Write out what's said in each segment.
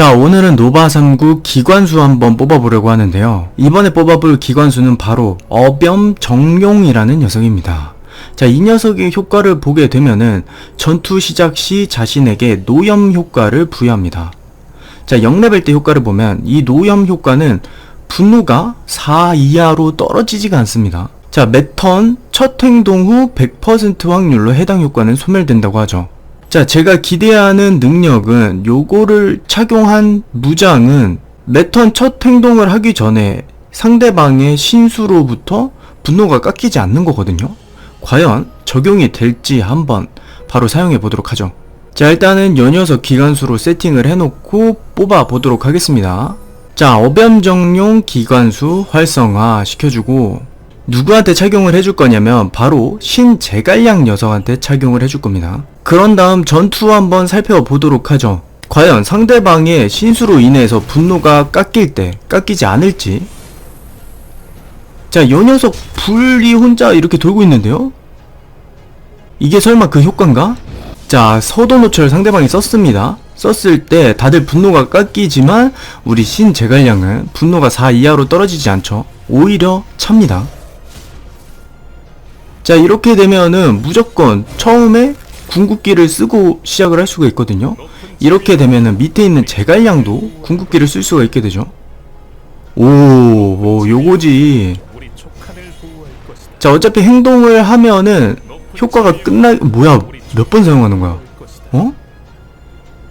자, 오늘은 노바 3구 기관수 한번 뽑아보려고 하는데요. 이번에 뽑아볼 기관수는 바로 어변정용이라는 녀석입니다. 자, 이 녀석의 효과를 보게 되면은 전투 시작 시 자신에게 노염 효과를 부여합니다. 자, 0레벨 때 효과를 보면 이 노염 효과는 분노가 4 이하로 떨어지지가 않습니다. 자, 매턴 첫 행동 후 100% 확률로 해당 효과는 소멸된다고 하죠. 자, 제가 기대하는 능력은 요거를 착용한 무장은 매턴 첫 행동을 하기 전에 상대방의 신수로부터 분노가 깎이지 않는 거거든요. 과연 적용이 될지 한번 바로 사용해 보도록 하죠. 자, 일단은 요 녀석 기관수로 세팅을 해놓고 뽑아 보도록 하겠습니다. 자, 어변정용 기관수 활성화 시켜주고 누구한테 착용을 해줄 거냐면 바로 신제갈량 녀석한테 착용을 해줄 겁니다. 그런 다음 전투 한번 살펴보도록 하죠. 과연 상대방의 신수로 인해서 분노가 깎일 때 깎이지 않을지 자, 요 녀석 불이 혼자 이렇게 돌고 있는데요? 이게 설마 그 효과인가? 자, 서도노철 상대방이 썼습니다. 썼을 때 다들 분노가 깎이지만 우리 신제갈량은 분노가 4 이하로 떨어지지 않죠. 오히려 찹니다. 자, 이렇게 되면은 무조건 처음에 궁극기를 쓰고 시작을 할 수가 있거든요. 이렇게 되면은 밑에 있는 제갈량도 궁극기를 쓸 수가 있게 되죠. 오, 오 요거지. 자, 어차피 행동을 하면은 효과가 끝나, 뭐야, 몇 번 사용하는 거야? 어?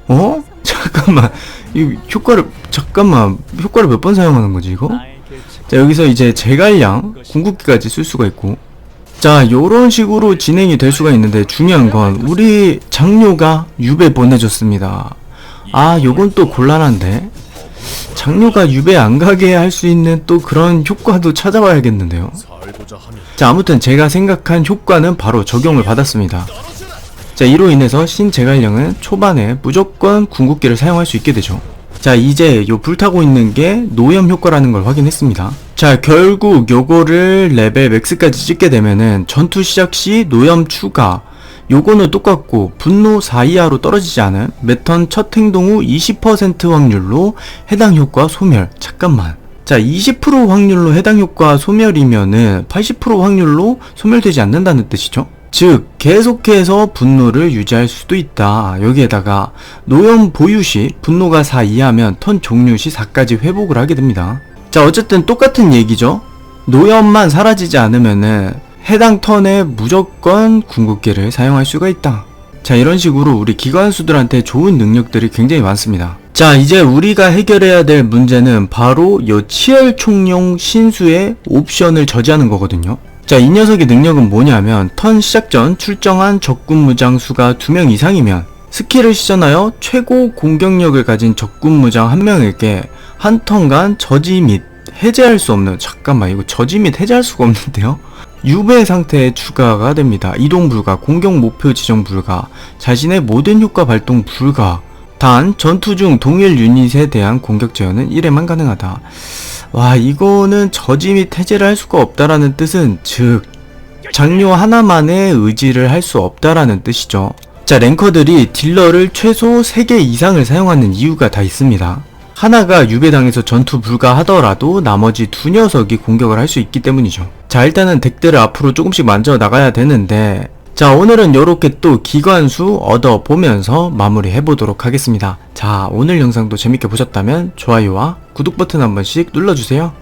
어? 잠깐만. 이 효과를, 잠깐만. 효과를 몇 번 사용하는 거지, 이거? 자, 여기서 이제 제갈량, 궁극기까지 쓸 수가 있고. 자, 요런 식으로 진행이 될 수가 있는데 중요한 건 우리 장료가 유배 보내줬습니다. 아, 요건 또 곤란한데. 장료가 유배 안 가게 할 수 있는 또 그런 효과도 찾아봐야겠는데요. 자, 아무튼 제가 생각한 효과는 바로 적용을 받았습니다. 자, 이로 인해서 신제갈량은 초반에 무조건 궁극기를 사용할 수 있게 되죠. 자, 이제 요 불타고 있는 게 노염 효과라는 걸 확인했습니다. 자, 결국 요거를 레벨 맥스까지 찍게 되면은 전투 시작 시 노염 추가, 요거는 똑같고 분노 4 이하로 떨어지지 않은 매턴 첫 행동 후 20% 확률로 해당 효과 소멸. 잠깐만. 자, 20% 확률로 해당 효과 소멸이면은 80% 확률로 소멸되지 않는다는 뜻이죠. 즉, 계속해서 분노를 유지할 수도 있다. 여기에다가 노염 보유 시 분노가 4 이하면 턴 종료 시 4까지 회복을 하게 됩니다. 자, 어쨌든 똑같은 얘기죠. 노염만 사라지지 않으면은 해당 턴에 무조건 궁극기를 사용할 수가 있다. 자, 이런 식으로 우리 기관수들한테 좋은 능력들이 굉장히 많습니다. 자, 이제 우리가 해결해야 될 문제는 바로 요 치열 총용 신수의 옵션을 저지하는 거거든요. 자, 이 녀석의 능력은 뭐냐면 턴 시작 전 출정한 적군 무장 수가 2명 이상이면 스킬을 시전하여 최고 공격력을 가진 적군 무장 한 명에게 한 턴간 저지 및 해제할 수 없는 잠깐만 이거 저지 및 해제할 수가 없는데요? 유배 상태에 추가가 됩니다. 이동 불가, 공격 목표 지정 불가, 자신의 모든 효과 발동 불가. 단 전투 중 동일 유닛에 대한 공격 제어는 1회만 가능하다. 와 이거는 저지 및 해제를 할 수가 없다라는 뜻은 즉 장료 하나만의 의지를 할 수 없다라는 뜻이죠. 자 랭커들이 딜러를 최소 3개 이상을 사용하는 이유가 다 있습니다. 하나가 유배당해서 전투 불가하더라도 나머지 두 녀석이 공격을 할 수 있기 때문이죠. 자 일단은 덱들을 앞으로 조금씩 만져 나가야 되는데 자 오늘은 이렇게 또 기관수 얻어 보면서 마무리 해보도록 하겠습니다. 자 오늘 영상도 재밌게 보셨다면 좋아요와 구독 버튼 한 번씩 눌러주세요.